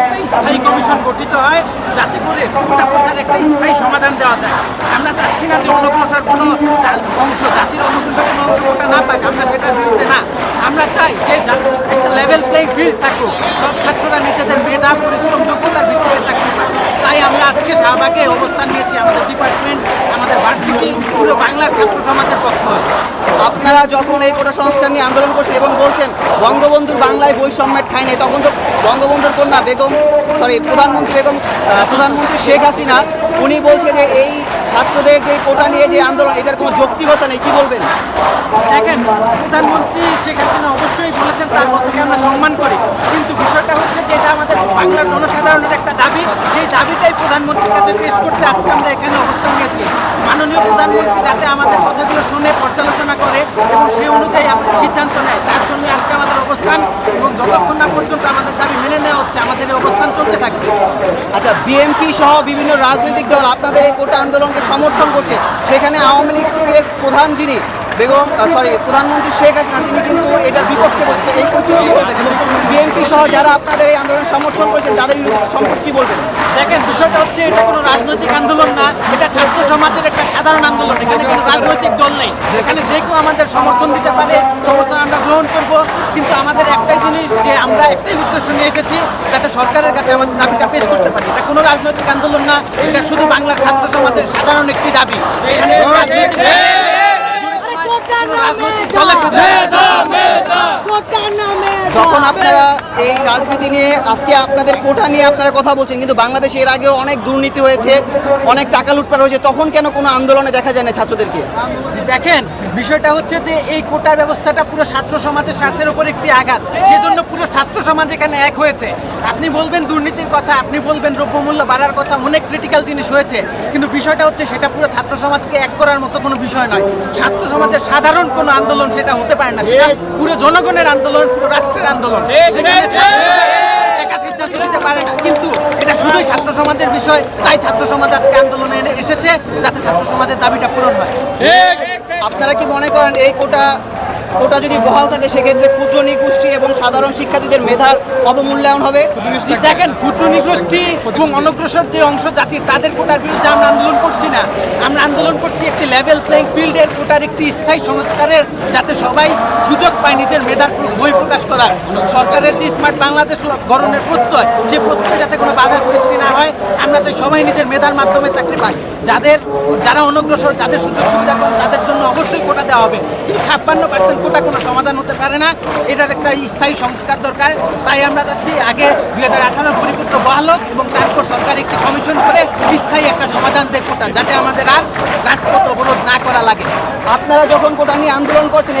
একটা স্থায়ী কমিশন গঠিত হয়, যাতে করে কোটা প্রথার একটা স্থায়ী সমাধান দেওয়া যায়। আমরা চাচ্ছি না যে অনগ্রসর কোনো অংশ, জাতির অনগ্রসর কোনো অংশ কোটা না পাক, আমরা সেটার বিরুদ্ধে না। আমরা চাই যে একটা লেভেল প্লেইং ফিল্ড থাকুক। সব ছাত্ররা নিজেদের মেধা, পরিশ্রম যোগ্যতার ভিত্তিতে চাকরি পায় তাই আমরা আজকে শাহবাগে অবস্থান নিয়েছি আমাদের ডিপার্টমেন্ট আমাদের ভার্সিটি পুরো বাংলার ছাত্র সমাজের পক্ষ আপনারা যখন এই কোটা সংস্কার নিয়ে আন্দোলন করছেন এবং বলছেন বঙ্গবন্ধুর বাংলায় বৈষম্যের ঠাঁই নেই তখন তো বঙ্গবন্ধুর কন্যা বেগম সরি প্রধানমন্ত্রী বেগম প্রধানমন্ত্রী শেখ হাসিনা উনি বলছে যে এই ছাত্রদের যে কোটা নিয়ে যে আন্দোলন এটার কোনো যৌক্তিকতা নেই কি বলবেন? দেখেন প্রধানমন্ত্রী শেখ হাসিনা অবশ্যই বলেছেন তার কথাকে আমরা সম্মান করি। কিন্তু বিষয়টা হচ্ছে যে এটা আমাদের বাংলার জনসাধারণের একটা দাবি সেই দাবিটাই প্রধানমন্ত্রীর কাছে পেশ করতে আজকে আমরা এখানে অবস্থান নিয়েছি মাননীয় প্রধানমন্ত্রী যাতে আমাদের কথাগুলো শুনে, পর্যালোচনা করে এবং সেই অনুযায়ী সিদ্ধান্ত নেয়, তার জন্য আজকে আমাদের অবস্থান এবং যতক্ষণ না পর্যন্ত আমাদের দাবি মেনে নেওয়া হচ্ছে, আমাদের অবস্থান চলতে থাকবে। আচ্ছা বিএনপি সহ বিভিন্ন রাজনৈতিক দল আপনাদের এই কোটা আন্দোলনকে সমর্থন করছে। সেখানে আওয়ামী লীগের প্রধান যিনি বেগম সরি প্রধানমন্ত্রী শেখ হাসিনা, তিনি কিন্তু এটার বিপক্ষে বলছে, এই বিএনপি সহ যারা আপনাদের এই আন্দোলন সমর্থন করেছেন তাদের সম্পর্কে কি বলবেন? দেখেন, বিষয়টা হচ্ছে, এটা কোনো রাজনৈতিক আন্দোলন না, এটা ছাত্র সমাজের একটা সাধারণ আন্দোলন। এখানে কোনো রাজনৈতিক দল নেই। এখানে যে কেউ আমাদের সমর্থন দিতে পারে, সমর্থন আমরা গ্রহণ করব। কিন্তু আমাদের একটাই জিনিস, যে আমরা একটাই উদ্দেশ্য নিয়ে এসেছি, যাতে সরকারের কাছে আমাদের দাবিটা পেশ করতে পারি। এটা কোনো রাজনৈতিক আন্দোলন না, এটা শুধু বাংলার ছাত্র সমাজের সাধারণ একটি দাবি। এখানে রাজনৈতিক যখন আপনারা এই রাজনীতি নিয়ে, আজকে আপনাদের কোটা নিয়ে আপনারা কথা বলছেন, কিন্তু বাংলাদেশে এর আগেও অনেক দুর্নীতি হয়েছে, অনেক টাকা লুটপাট হয়েছে, তখন কেন কোনো আন্দোলনে দেখা যায় না ছাত্রদেরকে? দেখেন বিষয়টা হচ্ছে যে এই কোটা ব্যবস্থাটা পুরো ছাত্র সমাজের স্বার্থের উপর একটি আঘাত। সেজন্য পুরো ছাত্র সমাজ এখানে এক হয়েছে। আপনি বলবেন দুর্নীতির কথা, আপনি বলবেন দ্রব্যমূল্য বাড়ার কথা, অনেক ক্রিটিক্যাল জিনিস হয়েছে। কিন্তু বিষয়টা হচ্ছে সেটা পুরো ছাত্র সমাজকে এক করার মতো কোনো বিষয় নয়। ছাত্র সমাজের সাধারণ কোনো আন্দোলন সেটা হতে পারে না। সেটা পুরো জনগণের আন্দোলন, পুরো রাষ্ট্রের আন্দোলন। পারে না। কিন্তু এটা শুধুই ছাত্র সমাজের বিষয়, তাই ছাত্র সমাজ আজকে আন্দোলনে এনে এসেছে, যাতে ছাত্র সমাজের দাবিটা পূরণ হয়। আপনারা কি মনে করেন এই কোটা কোটা যদি বহাল থাকে, সেক্ষেত্রে ক্ষুদ্র নিগোষ্ঠী এবং সাধারণ শিক্ষার্থীদের মেধার অবমূল্যায়ন হবে? দেখেন ক্ষুদ্র নিগোষ্ঠী এবং অনগ্রসর যে অংশ জাতির তাদের কোটার বিরুদ্ধে আমরা আন্দোলন করছি। না। আমরা আন্দোলন করছি একটি লেভেল প্লেইং ফিল্ডের কোটার একটি স্থায়ী সংস্কারের, যাতে সবাই সুযোগ পায় নিজের মেধার বই প্রকাশ করার। সরকারের যে স্মার্ট বাংলাদেশ গঠনের প্রত্যয়, সে প্রত্যয় যাতে কোনো বাধা সৃষ্টি না হয়, আমরা চাই সবাই নিজের মেধার মাধ্যমে চাকরি পাই যাদের, যারা অনগ্রসর, যাদের সুযোগ সুবিধা কম, তাদের জন্য অবশ্যই কোটা দেওয়া হবে। কিন্তু ছাপ্পান্ন পার্সেন্ট কোটা কোনো সমাধান হতে পারে না। এটার একটা স্থায়ী সংস্কার দরকার। তাই আমরা চাচ্ছি আগে দুই হাজার আঠারো পরিপূর্ণ বহাল এবং তারপর সরকার একটি কমিশন করে স্থায়ী একটা সমাধান দেয় কোটার যাতে আমাদের আর রাজপথ অবরোধ না করা লাগে আপনারা যখন কোটা নিয়ে আন্দোলন করছেন